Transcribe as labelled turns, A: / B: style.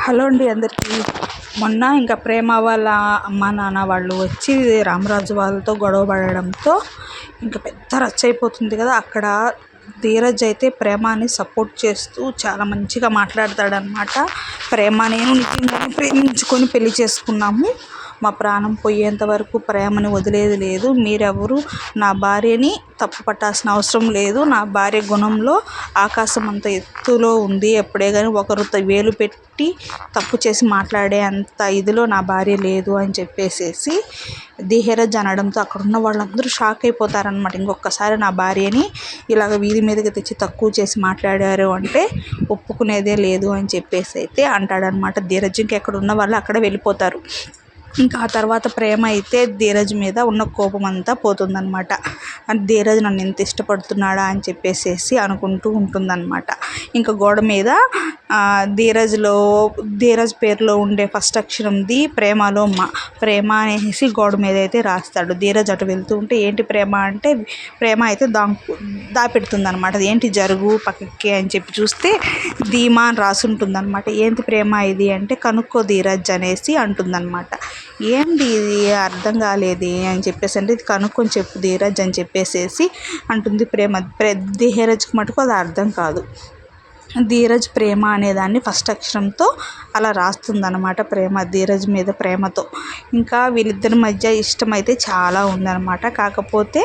A: Hello అండి అందరికీ. మొన్న ఇంకా ప్రేమ వాళ్ళ అమ్మ నాన్న వాళ్ళు వచ్చి రామరాజు వాళ్ళతో గొడవ పడడంతో ఇంకా పెద్ద రచ్చ అయిపోతుంది కదా. అక్కడ ధీరజ్ అయితే ప్రేమని సపోర్ట్ చేస్తూ చాలా మంచిగా మాట్లాడతాడనమాట ప్రేమ నేను నిజంగానే ప్రేమించుకొని పెళ్ళి చేసుకున్నాము. మా ప్రాణం పోయేంత వరకు ప్రేమని వదిలేది లేదు. మీరెవరు? నా భార్యని తప్పు పట్టాల్సిన అవసరం లేదు. నా భార్య గుణంలో ఆకాశం అంత ఎత్తులో ఉంది. ఎప్పుడే కానీ ఒకరు వేలు పెట్టి తప్పు చేసి మాట్లాడే అంత ఇదిలో నా భార్య లేదు అని చెప్పేసేసి ధీరజ్ అనడంతో అక్కడ ఉన్న వాళ్ళందరూ షాక్ అయిపోతారనమాట ఇంకొకసారి నా భార్యని ఇలాగ వీధి మీదకి తెచ్చి తక్కువ చేసి మాట్లాడారు అంటే ఒప్పుకునేదే లేదు అని చెప్పేసి అయితే అంటాడనమాట ధీరజ్ ఇంకెక్కడ ఉన్న వాళ్ళు అక్కడ వెళ్ళిపోతారు. ఇంకా ఆ తర్వాత ప్రేమ అయితే ధీరజ్ మీద ఉన్న కోపం అంతా పోతుందన్నమాట ధీరజ్ నన్ను ఎంత ఇష్టపడుతున్నాడా? అని చెప్పేసేసి అనుకుంటూ ఉంటుందన్నమాట. ఇంకా గోడ మీద ధీరజ్లో ధీరజ్ పేరులో ఉండే ఫస్ట్ అక్షరం ది ప్రేమలో మా. ప్రేమ అనేసి గోడ మీద అయితే రాస్తాడు. ధీరజ్ అటు వెళ్తూ ఉంటే ఏంటి ప్రేమ అంటే ప్రేమ అయితే దా దాపెడుతుంది అనమాట ఏంటి జరుగు పక్కకి అని చెప్పి చూస్తే ధీమా అని రాసి ఉంటుంది అనమాట ఏంటి ప్రేమ ఇది అంటే కనుక్కో ధీరజ్ అనేసి అంటుందన్నమాట. ఏంటి ఇది? అర్థం కాలేదు అని చెప్పేసి అంటే ఇది కనుక్కొని చెప్పు ధీరజ్ అని చెప్పేసేసి అంటుంది ప్రేమ. ధీరజ్కి మటుకు అది అర్థం కాదు. ధీరజ్ ప్రేమ అనేదాన్ని ఫస్ట్ అక్షరంతో అలా రాస్తుందన్నమాట ప్రేమ ధీరజ్ మీద ప్రేమతో. ఇంకా వీళ్ళిద్దరి మధ్య ఇష్టం అయితే చాలా ఉందన్నమాట. కాకపోతే